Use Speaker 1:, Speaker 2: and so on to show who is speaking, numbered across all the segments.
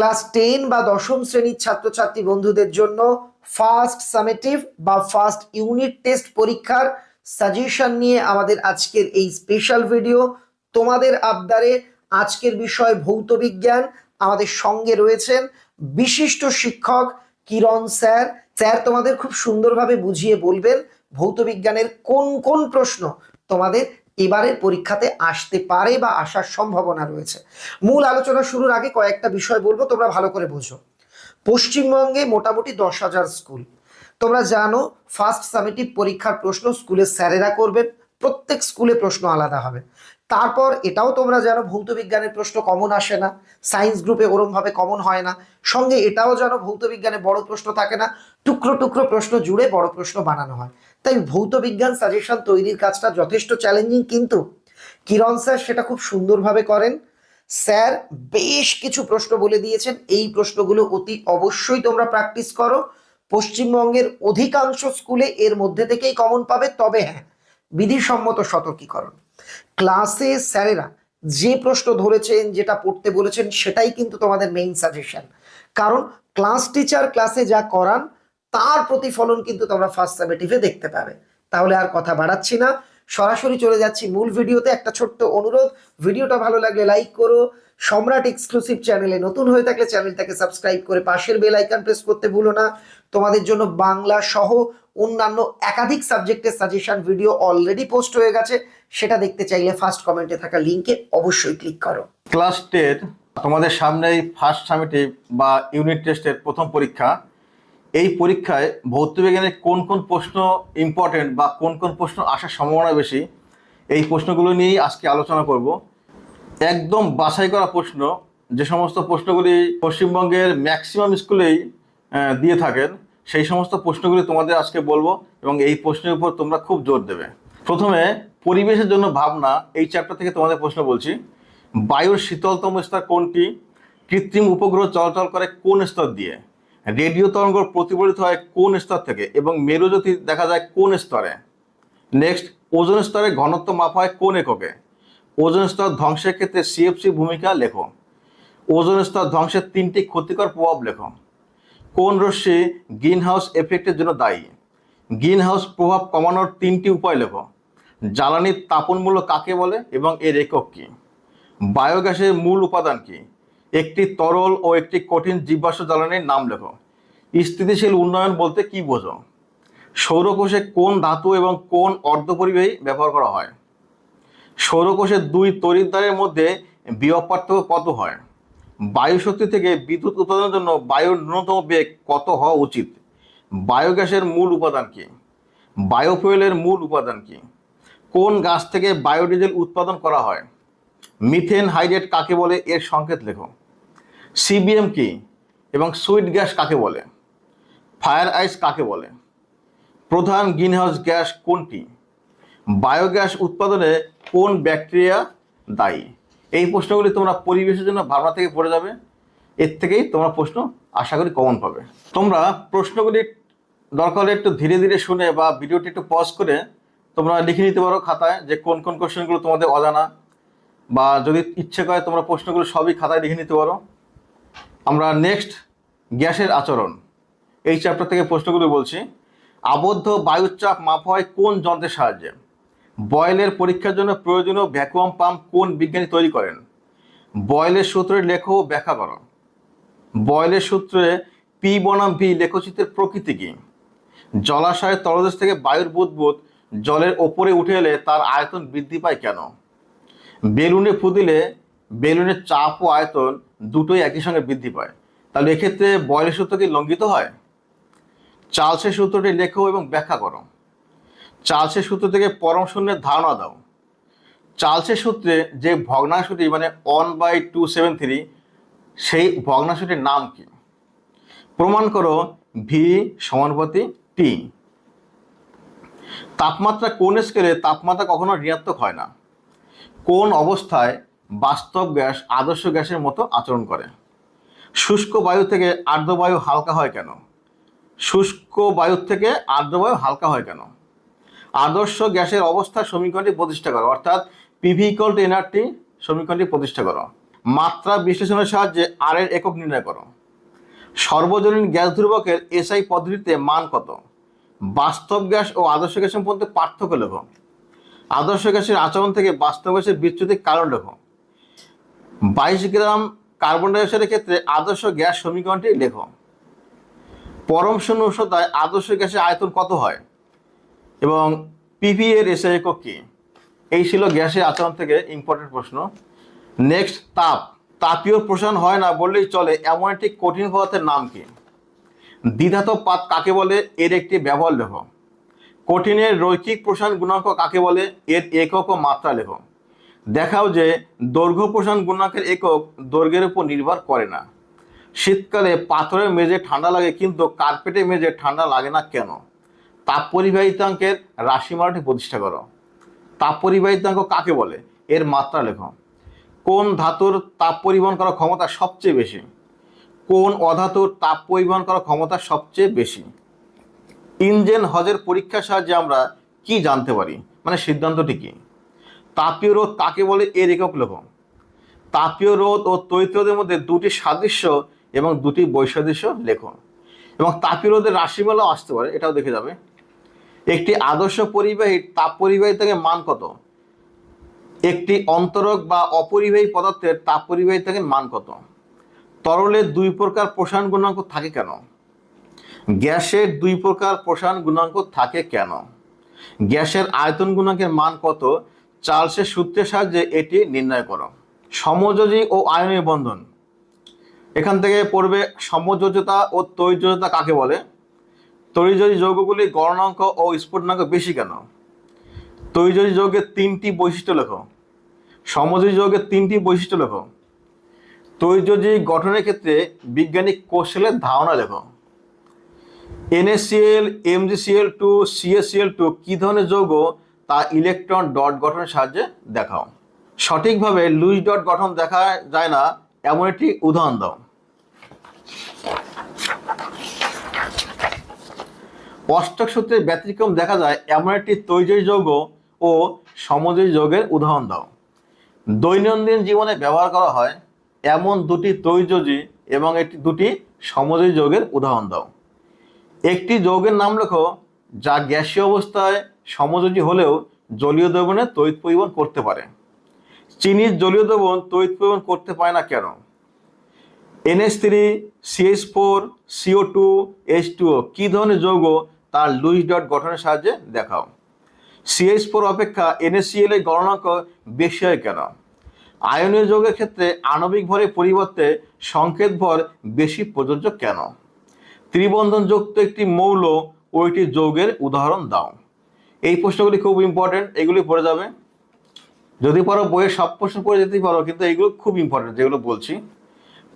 Speaker 1: Class ten বা দশম শ্রেণির ছাত্রছাত্রী বন্ধুদের জন্য ফার্স্ট সামেটিভ বা ফার্স্ট ইউনিট টেস্ট পরীক্ষার সাজেশন নিয়ে আমাদের আজকের এই স্পেশাল ভিডিও। তোমাদের আবদারে আজকের বিষয় ভৌত বিজ্ঞান আমাদের সঙ্গে রয়েছেন বিশিষ্ট শিক্ষক কিরণ স্যার। স্যার, তোমাদের খুব সুন্দরভাবে বুঝিয়ে বলবেন ভৌত বিজ্ঞানের কোন কোন প্রশ্ন তোমাদের এবারের পরীক্ষাতে আসতে পারে বা আসার সম্ভাবনা রয়েছে। মূল আলোচনা শুরুর আগে কয়েকটা বিষয় বলব, তোমরা ভালো করে বোঝো। পশ্চিমবঙ্গে মোটামুটি দশ হাজার স্কুল। তোমরা জানো ফার্স্ট সামেটিভ পরীক্ষার প্রশ্ন স্কুলের স্যারেরা করবেন, প্রত্যেক স্কুলে প্রশ্ন আলাদা হবে। তারপর এটাও তোমরা জানো, ভৌত বিজ্ঞানের প্রশ্ন কমন আসে না সায়েন্স গ্রুপে ওরমভাবে কমন হয় না। সঙ্গে এটাও জানো, ভৌত বিজ্ঞানে বড় প্রশ্ন থাকে না, টুকরো টুকরো প্রশ্ন জুড়ে বড় প্রশ্ন বানানো হয়। তাই ভৌত বিজ্ঞান সাজেশন তৈরির কাজটা যথেষ্ট চ্যালেঞ্জিং কিন্তু কিরণ স্যার সেটা খুব সুন্দরভাবে করেন। স্যার বেশ কিছু প্রশ্ন বলে দিয়েছেন। এই প্রশ্নগুলো অতি অবশ্যই তোমরা প্র্যাকটিস করো। পশ্চিমবঙ্গের অধিকাংশ স্কুলে এর মধ্যে থেকেই কমন পাবে। তবে হ্যাঁ বিধিসম্মত সতর্কীকরণ। ক্লাসে স্যারেরা যে প্রশ্ন ধরেছেন, যেটা পড়তে বলেছেন, সেটাই কিন্তু তোমাদের মেইন সাজেশন কারণ ক্লাস টিচার ক্লাসে যা করান তার প্রতিফলন কিন্তু তোমরা ফার্স্ট সামেটিভে দেখতে পাবে। তাহলে আর কথা বাড়াচ্ছি না। সরাসরি চলে যাচ্ছি মূল ভিডিওতে। একটা ছোট্ট অনুরোধ, ভিডিওটা ভালো লাগলে লাইক করো। সম্রাট এক্সক্লুসিভ চ্যানেলে নতুন হয়ে থাকলে চ্যানেলটাকে সাবস্ক্রাইব করে পাশের বেল আইকন প্রেস করতে ভুলো না। তোমাদের জন্য বাংলা সহ অন্যান্য একাধিক সাবজেক্টের সাজেশন ভিডিও অলরেডি পোস্ট হয়ে গেছে। সেটা দেখতে চাইলে ফার্স্ট কমেন্টে থাকা লিঙ্কে অবশ্যই ক্লিক করো।
Speaker 2: ক্লাস টেন তোমাদের সামনেই ফার্স্ট সামিটিভ বা ইউনিট টেস্টের প্রথম পরীক্ষা। এই পরীক্ষায় ভৌতবিজ্ঞানের কোন কোন প্রশ্ন ইম্পর্টেন্ট বা কোন কোন প্রশ্ন আসার সম্ভাবনা বেশি, এই প্রশ্নগুলো নিয়েই আজকে আলোচনা করব। একদম বাছাই করা প্রশ্ন, যে সমস্ত প্রশ্নগুলি পশ্চিমবঙ্গের ম্যাক্সিমাম স্কুলেই দিয়ে থাকেন, সেই সমস্ত প্রশ্নগুলি তোমাদের আজকে বলব এবং এই প্রশ্নের উপর তোমরা খুব জোর দেবে। প্রথমে, পরিবেশের জন্য ভাবনা, এই চ্যাপ্টার থেকে তোমাদের প্রশ্ন বলছি। বায়ুর শীতলতম স্তর কোনটি? কৃত্রিম উপগ্রহ চলাচল করে কোন স্তর দিয়ে? রেডিও তরঙ্গ প্রতিফলিত হয় কোন স্তর থেকে এবং মেরুজ্যোতি দেখা যায় কোন স্তরে? নেক্সট ওজন স্তরে ঘনত্ব মাপ হয় কোন এককে? ওজন স্তর ধ্বংসের ক্ষেত্রে সিএফসি ভূমিকা লেখো। ওজন স্তর ধ্বংসের তিনটি ক্ষতিকর প্রভাব লেখো। কোন রশ্মি গ্রিন হাউস এফেক্টের জন্য দায়ী? গ্রিন হাউস প্রভাব কমানোর তিনটি উপায় লেখো। জ্বালানির তাপন মূল্য কাকে বলে এবং এর একক কী? বায়োগ্যাসের মূল উপাদান কি? একটি তরল ও একটি কঠিন জীবাশ্ম জ্বালানির নাম লেখো। স্থিতিশীল উন্নয়ন বলতে কি বোঝো? সৌরকোষে কোন ধাতু এবং কোন অর্ধপরিবাহী ব্যবহার করা হয়? সৌরকোষের দুই তড়িৎদ্বারের মধ্যে বিভব পার্থক্য কত হয়? বায়ু শক্তি থেকে বিদ্যুৎ উৎপাদনের জন্য বায়ুর ন্যূনতম বেগ কত হওয়া উচিত? বায়োগ্যাসের মূল উপাদান কি? বায়োফুয়েলের মূল উপাদান কি? কোন গাছ থেকে বায়োডিজেল উৎপাদন করা হয়? মিথেন হাইড্রেট কাকে বলে? এর সংকেত লেখো। সিবিএম কি এবং সুইট গ্যাস কাকে বলে? ফায়ার আইস কাকে বলে? প্রধান গ্রিনহাউস গ্যাস কোনটি? বায়োগ্যাস উৎপাদনে কোন ব্যাকটেরিয়া দায়ী? এই প্রশ্নগুলি তোমরা পরিবেশের জন্য ভাবনা থেকে পড়ে যাবে। এর থেকেই তোমরা প্রশ্ন আশা করি কমন পাবে। তোমরা প্রশ্নগুলি দরকার হলে একটু ধীরে ধীরে শুনে বা ভিডিওটি একটু পজ করে তোমরা লিখে নিতে পারো খাতায় যে কোন কোন কোশ্চেনগুলো তোমাদের অজানা বা যদি ইচ্ছে করে তোমরা প্রশ্নগুলো সবই খাতায় লিখে নিতে পারো। আমরা নেক্সট গ্যাসের আচরণ। এই চ্যাপ্টার থেকে প্রশ্নগুলো বলছি। আবদ্ধ বায়ুর চাপ মাপ হয় কোন যন্ত্রের সাহায্যে? বয়েলের পরীক্ষার জন্য প্রয়োজনীয় ভ্যাকুয়াম পাম্প কোন বিজ্ঞানী তৈরি করেন? বয়েলের সূত্রের লেখো ব্যাখ্যা করো। বয়েলের সূত্রে পি বনাম ভি লেখচিত্রের প্রকৃতি কী? জলাশয়ের তলদেশ থেকে বায়ুর বুদবুদ জলের ওপরে উঠে এলে তার আয়তন বৃদ্ধি পায় কেন? বেলুনে ফুদিলে বেলুনের চাপ ও আয়তন দুটোই একই সঙ্গে বৃদ্ধি পায়। তাহলে এক্ষেত্রে বয়লের সূত্র কি লঙ্ঘিত হয়? চার্লসের সূত্রটি লেখো এবং ব্যাখ্যা করো। চার্লসের সূত্র থেকে পরম শূন্যের ধারণা দাও। চার্লসের সূত্রে যে ভগ্নাংশটি মানে one by two seven three সেই ভগ্নাংশটির নাম কি? প্রমাণ করো ভি সমানুপাতি টি তাপমাত্রা কোন স্কেলে তাপমাত্রা কখনো ঋণাত্মক হয় না। কোন অবস্থায় বাস্তব গ্যাস, আদর্শ গ্যাসের মতো আচরণ করে। শুষ্ক বায়ু থেকে আর্দ্র বায়ু হালকা হয় কেন? শুষ্ক বায়ুর থেকে আর্দ্র বায়ু হালকা হয় কেন? আদর্শ গ্যাসের অবস্থা সমীকরণটি প্রতিষ্ঠা করো, অর্থাৎ পিভি ইকল টু এনআরটি সমীকরণটি প্রতিষ্ঠা করো। মাত্রা বিশ্লেষণের সাহায্যে আর এর একক নির্ণয় করো। সর্বজনীন গ্যাস ধ্রুবকের এসআই পদ্ধতিতে মান কত? বাস্তব গ্যাস ও আদর্শ গ্যাসের মধ্যে পার্থক্য লেখো আদর্শ গ্যাসের আচরণ থেকে বাস্তব গ্যাসের বিচ্যুতির কারণ লেখো বাইশ গ্রাম কার্বন ডাইঅক্সাইডের ক্ষেত্রে আদর্শ গ্যাস সমীকরণটি লেখো। পরম শূন্য উষ্ণতায় আদর্শ গ্যাসের আয়তন কত হয়? এবং পিপি এর এসআই একক কি? এই ছিল গ্যাসের আচরণ থেকে ইম্পর্টেন্ট প্রশ্ন। নেক্সট তাপ। তাপীয় প্রসারণ হয় না বললেই চলে, এমন একটি কঠিন পদার্থের নাম কি? দ্বিধাতব পাত কাকে বলে? এর একটি ব্যবহার লেখ। কঠিনের রৈখিক প্রসারণ গুণাঙ্ক কাকে বলে? এর একক ও মাত্রা লেখো। দেখাও যে দৈর্ঘ্য প্রসারণ গুণাঙ্কের একক দৈর্ঘ্যের উপর নির্ভর করে না। শীতকালে পাথরের মেঝে ঠান্ডা লাগে কিন্তু কার্পেটের মেঝে ঠান্ডা লাগে না কেন? তাপ পরিবাহিতাঙ্কের রাশিমালাটি প্রতিষ্ঠা করো। তাপ পরিবাহিতাঙ্ক কাকে বলে? এর মাত্রা লেখো। কোন ধাতুর তাপ পরিবহন করার ক্ষমতা সবচেয়ে বেশি? কোন অধাতুর তাপ পরিবহন করার ক্ষমতা সবচেয়ে বেশি? ইঞ্জেন হজের পরীক্ষার সাহায্যে আমরা কি জানতে পারি? মানে সিদ্ধান্তটি কি? তাপীয় রোধ কাকে বলে? এর একক লেখ তাপীয় রোধ ও তৈত রোধের মধ্যে দুটি সাদৃশ্য এবং দুটি বৈসাদৃশ্য লেখো। এবং তাপীয় রোধের রাশিমালাও আসতে পারে, এটাও দেখে যাবে। একটি আদর্শ পরিবাহী তাপ পরিবাহী থেকে মান কত? একটি অন্তরক বা অপরিবাহী পদার্থের তাপ পরিবাহী থেকে মান কত? তরলের দুই প্রকার প্রসারণ গুণাঙ্ক থাকে কেন? গ্যাসের দুই প্রকার প্রসারণ গুণাঙ্ক থাকে কেন? গ্যাসের আয়তন গুণাঙ্কের মান কত? চার্লসের সূত্রের সাহায্যে এটি নির্ণয় করো। সমযোজী ও আয়নীয় বন্ধন। এখান থেকে পড়বে সমযোজতা ও তৈজতা কাকে বলে? তৈজয়ী যৌগগুলি গণনাঙ্ক ও স্ফুটনাঙ্ক বেশি কেন? তৈজয়ী যৌগের তিনটি বৈশিষ্ট্য লেখো। সমযোজী যৌগের তিনটি বৈশিষ্ট্য লেখো। তৈজয়ী গঠনের ক্ষেত্রে বৈজ্ঞানিক কৌশলের ধারণা লেখো। NACL MGCL two CACL two কী ধরনের যৌগ তা ইলেকট্রন ডট গঠনের সাহায্যে দেখাও। সঠিকভাবে লুইস ডট গঠন দেখা যায় না, এমন একটি উদাহরণ দাও। অষ্টক সূত্রে ব্যতিক্রম দেখা যায়, এমন একটি তৈজয়ী যৌগ ও সমজয়ী যৌগের উদাহরণ দাও। দৈনন্দিন জীবনে ব্যবহার করা হয়, এমন দুটি তৈজয়ী এবং একটি দুটি সমজয়ী যৌগের উদাহরণ দাও। একটি যৌগের নাম লেখো, যা গ্যাসীয় অবস্থায় সমযোজী হলেও জলীয় দ্রবণে তড়িৎ পরিবহন করতে পারে। চিনির জলীয় দ্রবণ তড়িৎ পরিবহন করতে পারে না কেন? NS three CS four CO two H two O কী ধরনের যৌগ তার লুইস ডট গঠনের সাহায্যে দেখাও। সিএস ফোর অপেক্ষা এনএসিএল এর গণনাঙ্ক বেশি হয় কেন? আয়নীয় যৌগের ক্ষেত্রে আণবিক ভরের পরিবর্তে সংকেত ভর বেশি প্রযোজ্য কেন? ত্রিবন্ধনযুক্ত একটি মৌল ওইটি যৌগের উদাহরণ দাও। এই প্রশ্নগুলি খুব ইম্পর্টেন্ট এগুলি পড়ে যাবে। যদি পারো বইয়ের সব প্রশ্ন পড়ে যেতেই পারো, কিন্তু এগুলো খুব ইম্পর্টেন্ট যেগুলো বলছি।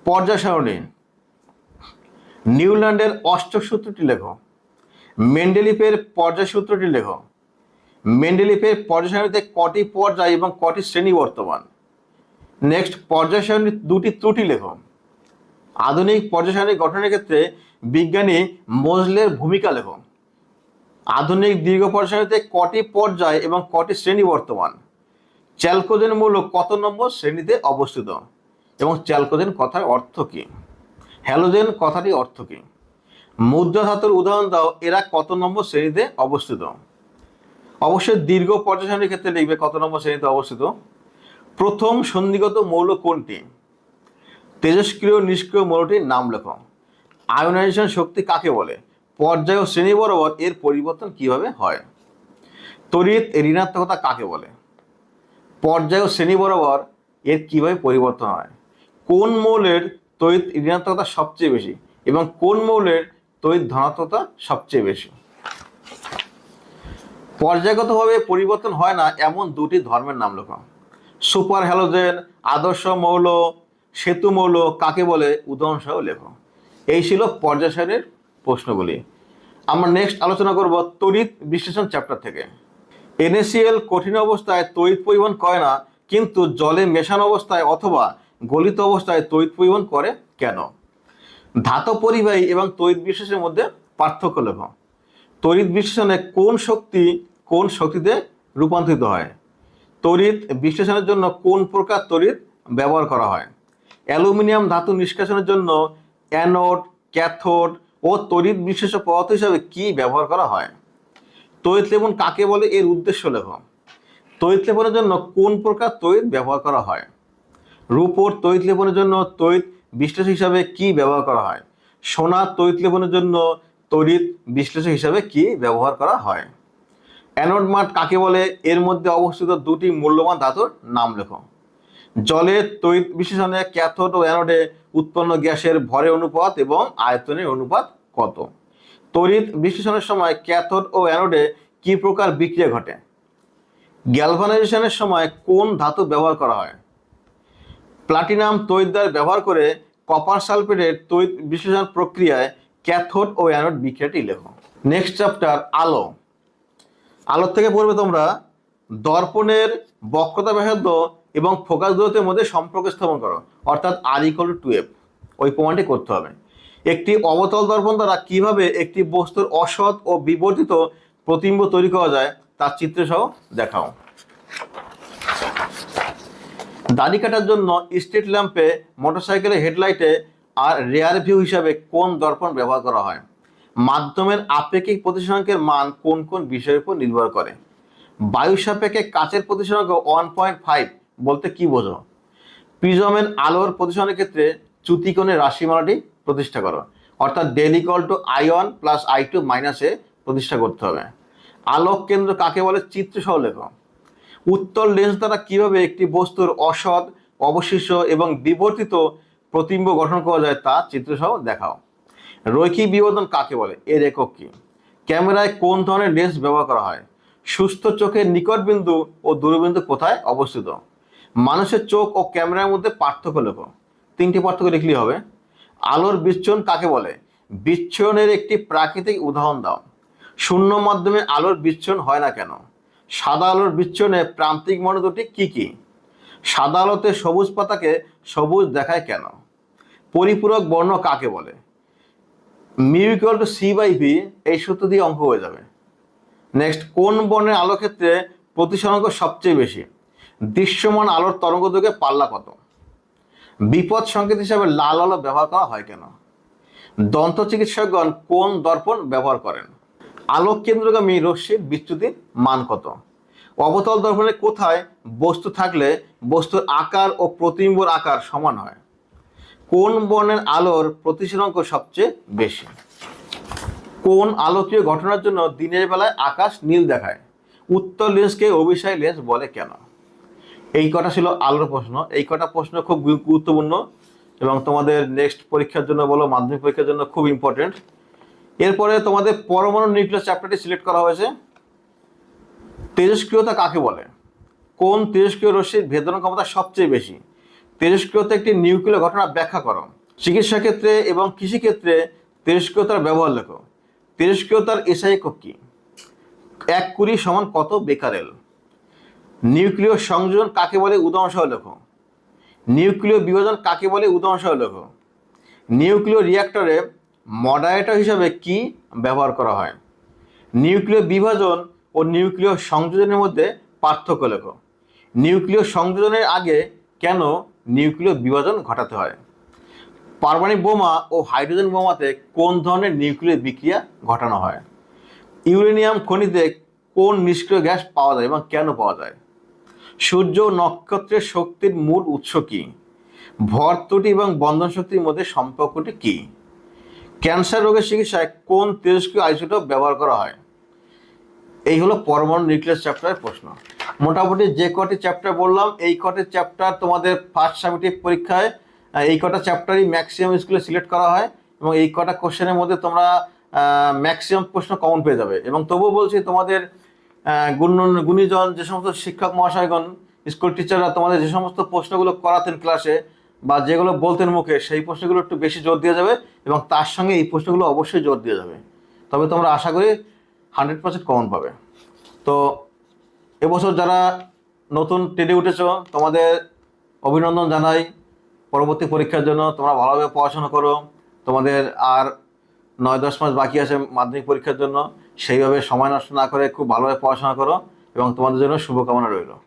Speaker 2: পর্যায় সারণী। নিউল্যান্ডের অষ্টক সূত্রটি লেখো। মেন্ডেলিপের পর্যায় সূত্রটি লেখো। মেন্ডেলিপের পর্যায় সারণীতে কটি পর্যায় এবং কটি শ্রেণি বর্তমান? নেক্সট পর্যায় সারণীর দুটি ত্রুটি লেখো। আধুনিক পর্যায় সারণী গঠনের ক্ষেত্রে বিজ্ঞানী মোজলের ভূমিকা লেখো। আধুনিক দীর্ঘ পর্যায় সারণীতে কটি পর্যায় এবং কটি শ্রেণি বর্তমান? চ্যালকোজেন মূল কত নম্বর শ্রেণীতে অবস্থিত? এবং চ্যালকোজেন কথার অর্থ কী? হ্যালোজেন কথাটি অর্থ কী? মুদ্রা ধাতুর উদাহরণ দাও, এরা কত নম্বর শ্রেণীতে অবস্থিত? অবশ্যই দীর্ঘ পর্যায় সারণীর ক্ষেত্রে লিখবে কত নম্বর শ্রেণীতে অবস্থিত। প্রথম সন্ধিগত মৌল কোনটি? তেজস্ক্রিয় নিষ্ক্রিয় মৌলটির নাম লেখো। আয়োনাইজেশন শক্তি কাকে বলে? পর্যায় ও শ্রেণি বরাবর এর পরিবর্তন কীভাবে হয়? তড়িৎ ঋণাত্মকতা কাকে বলে? পর্যায় ও শ্রেণি বরাবর এর কীভাবে পরিবর্তন হয়? কোন মৌলের তড়িৎ ঋণাত্মকতা সবচেয়ে বেশি এবং কোন মৌলের তড়িৎ ধনাত্মকতা সবচেয়ে বেশি? পর্যায়গতভাবে পরিবর্তন হয় না এমন দুটি ধর্মের নাম লেখো সুপার হ্যালোজেন, আদর্শ মৌল, সেতু মৌল কাকে বলে? উদাহরণসহ লেখো এই ছিল পর্যায় সারণীর প্রশ্নগুলি। আমরা নেক্সট আলোচনা করব তড়িৎ বিশ্লেষণ চ্যাপ্টার থেকে। এনএসিএল কঠিন অবস্থায় তড়িৎ পরিবহন করে না, কিন্তু জলে মেশানো অবস্থায় অথবা গলিত অবস্থায় তড়িৎ পরিবহন করে কেন? ধাতব পরিবাহী এবং তড়িৎ বিশ্লেষণের মধ্যে পার্থক্য লেখ তড়িৎ বিশ্লেষণে কোন শক্তি কোন শক্তিতে রূপান্তরিত হয়? তড়িৎ বিশ্লেষণের জন্য কোন প্রকার তড়িৎ ব্যবহার করা হয়? অ্যালুমিনিয়াম ধাতু নিষ্কাশনের জন্য অ্যানোড, ক্যাথোড ও তড়িৎ বিশেষ পদার্থ হিসাবে কি ব্যবহার করা হয়? তড়িৎ লেপন কাকে বলে? এর উদ্দেশ্য লেখ তড়িৎ লেপনের জন্য কোন প্রকার তড়িৎ ব্যবহার করা হয়? রূপোর তড়িৎ লেপনের জন্য তড়িৎ বিশ্লেষক হিসাবে কি ব্যবহার করা হয়? সোনার তড়িৎ লেপনের জন্য তড়িৎ বিশ্লেষক হিসাবে কি ব্যবহার করা হয়? অ্যানোড মাঠ কাকে বলে? এর মধ্যে অবস্থিত দুটি মূল্যবান ধাতুর নাম লেখো। জলের তড়িৎ বিশেষণে ক্যাথোড ও অ্যানোডে উৎপন্ন গ্যাসের ভরের অনুপাত এবং আয়তনের অনুপাত কত? তড়িৎ বিশ্লেষণের সময় ক্যাথোড ও অ্যানোডে কি প্রকার বিক্রিয়া ঘটে? গ্যালভানাইজেশনের সময় কোন ধাতু ব্যবহার করা হয়? প্লাটিনাম তৈদার ব্যবহার করে কপার সালফেটের তৈত বিশ্লেষণ প্রক্রিয়ায় ক্যাথোড ও অ্যানোড বিক্রিয়াটি লেখো। নেক্সট চ্যাপ্টার আলো। আলোর থেকে পড়বে তোমরা দর্পণের বক্রতা ব্যাসার্ধ এবং ফোকাস দূরত্বের মধ্যে সম্পর্ক স্থাপন করো। অর্থাৎ আর ইকল টু টুয়েলভ ওই প্রমাণটি করতে হবে। একটি অবতল দর্পণ দ্বারা কীভাবে একটি বস্তুর অসৎ ও বিবর্তিত প্রতিম্ব তৈরি করা যায়, তার চিত্র সহ দেখাও। দাড়ি কাটার জন্য স্ট্রিট ল্যাম্পে মোটরসাইকেলের হেডলাইটে আর রেয়ার ভিউ হিসাবে কোন দর্পণ ব্যবহার করা হয়। মাধ্যমের আপেক্ষিক প্রতিসংখ্যের মান কোন কোন বিষয়ের উপর নির্ভর করে? বায়ু সাপেক্ষে কাচের প্রতিসংখ্য ওয়ান পয়েন্ট ফাইভ বলতে কি বোঝো? প্রিজমের আলোর প্রতিসরণের ক্ষেত্রে চ্যুতিকোণের রাশিমালাটি প্রতিষ্ঠা করো। অর্থাৎ del equal to I one plus I two মাইনাসে প্রতিষ্ঠা করতে হবে। আলোক কেন্দ্র কাকে বলে? চিত্র সহ লেখো। উত্তল লেন্স দ্বারা কীভাবে একটি বস্তুর অসৎ, অবশিষ্ট এবং বিবর্তিত প্রতিম্ব গঠন করা যায় তা চিত্রসহ দেখাও। রৈখিক বিবর্তন কাকে বলে? এর একক কি? ক্যামেরায় কোন ধরনের লেন্স ব্যবহার করা হয়? সুস্থ চোখের নিকট বিন্দু ও দূরবিন্দু কোথায় অবস্থিত? মানুষের চোখ ও ক্যামেরার মধ্যে পার্থক্য লেখো। তিনটি পার্থক্য লিখলেই হবে। আলোর বিচ্ছন কাকে বলে? বিচ্ছনের একটি প্রাকৃতিক উদাহরণ দাও। শূন্য মাধ্যমে আলোর বিচ্ছন হয় না কেন? সাদা আলোর বিচ্ছনে প্রান্তিক মনে দুটি কী কী? সাদা আলোতে সবুজ পাতাকে সবুজ দেখায় কেন? পরিপূরক বর্ণ কাকে বলে? Mu equal to C by V এই সূত্র দিয়ে অঙ্ক হয়ে যাবে। নেক্সট কোন বর্ণের আলো ক্ষেত্রে প্রতিসরাঙ্ক সবচেয়ে বেশি? দৃশ্যমান আলোর তরঙ্গ দৈর্ঘ্যে পাল্লা কত? বিপদ সংকেত হিসাবে লাল আলো ব্যবহার করা হয় কেন? দন্ত চিকিৎসকগণ কোন দর্পণ ব্যবহার করেন? আলোক কেন্দ্রগামী রশ্মির বিচ্যুতির মান কত? অবতল দর্পণে কোথায় বস্তু থাকলে বস্তুর আকার ও প্রতিবিম্বর আকার সমান হয়? কোন বর্ণের আলোর প্রতিসরাঙ্ক সবচেয়ে বেশি? কোন আলোকীয় ঘটনার জন্য দিনের বেলায় আকাশ নীল দেখায়? উত্তর লেন্সকে অভিসারী লেন্স বলে কেন? এই কটা ছিল আলোর প্রশ্ন। এই কটা প্রশ্ন খুব গুরুত্বপূর্ণ এবং তোমাদের নেক্সট পরীক্ষার জন্য বলো, মাধ্যমিক পরীক্ষার জন্য খুব ইম্পর্টেন্ট এরপরে তোমাদের পরমাণু নিউক্লিয়াস চ্যাপ্টারটি সিলেক্ট করা হয়েছে। তেজস্ক্রিয়তা কাকে বলে? কোন তেজস্ক্রিয় রশ্মির ভেদন ক্ষমতা সবচেয়ে বেশি? তেজস্ক্রিয়তা একটি নিউক্লিয় ঘটনা ব্যাখ্যা করো। চিকিৎসা ক্ষেত্রে এবং কৃষিক্ষেত্রে তেজস্ক্রিয়তার ব্যবহার লেখো। তেজস্ক্রিয়তার এসআই কি? এক কুড়ি সমান কত বেকারেল? নিউক্লিয় সংযোজন কাকে বলে? উদাহরণসহ লেখো। নিউক্লিয় বিভাজন কাকে বলে? উদাহরণসহ লেখো। নিউক্লিয় রিয়াক্টরে মডারেটর হিসাবে কি ব্যবহার করা হয়? নিউক্লিয় বিভাজন ও নিউক্লিয় সংযোজনের মধ্যে পার্থক্য লেখো। নিউক্লিয় সংযোজনের আগে কেন নিউক্লিয় বিভাজন ঘটাতে হয়? পারমাণবিক বোমা ও হাইড্রোজেন বোমাতে কোন ধরনের নিউক্লিয় বিক্রিয়া ঘটানো হয়? ইউরেনিয়াম খনিতে কোন নিষ্ক্রিয় গ্যাস পাওয়া যায় এবং কেন পাওয়া যায়? সূর্য নক্ষত্রের শক্তির মূল উৎস কি? ভর ত্রুটি এবং বন্ধন শক্তির মধ্যে সম্পর্কটি কি? ক্যান্সার রোগের চিকিৎসায় কোন তেজস্ক্রিয় আইসোটোপ ব্যবহার করা হয়? এই হলো পরমাণু নিউক্লিয়াস চ্যাপ্টারের প্রশ্ন। মোটামুটি যে কটি চ্যাপ্টার বললাম, এই কটি চ্যাপ্টার তোমাদের ফার্স্ট সামিটিভ পরীক্ষায় এই কটা চ্যাপ্টারই ম্যাক্সিমাম স্কুলে সিলেক্ট করা হয় এবং এই কটা কোশ্চেনের মধ্যে তোমরা ম্যাক্সিমাম প্রশ্ন কমন পেয়ে যাবে। এবং তবুও বলছি তোমাদের গুণীজন যে সমস্ত শিক্ষক মহাশয়গণ, স্কুল টিচাররা তোমাদের যে সমস্ত প্রশ্নগুলো করাতেন ক্লাসে বা যেগুলো বলতেন মুখে, সেই প্রশ্নগুলো একটু বেশি জোর দিয়ে যাবে এবং তার সঙ্গে এই প্রশ্নগুলো অবশ্যই জোর দিয়ে যাবে। তবে তোমরা আশা করি হান্ড্রেড পার্সেন্ট কমন পাবে। তো এবছর যারা নতুন টেনে উঠেছো, তোমাদের অভিনন্দন জানাই। পরবর্তী পরীক্ষার জন্য তোমরা ভালোভাবে পড়াশোনা করো। তোমাদের আর নয় দশ মাস বাকি আছে মাধ্যমিক পরীক্ষার জন্য। সেইভাবে সময় নষ্ট না করে খুব ভালোভাবে পড়াশোনা করো এবং তোমাদের জন্য শুভকামনা রইল।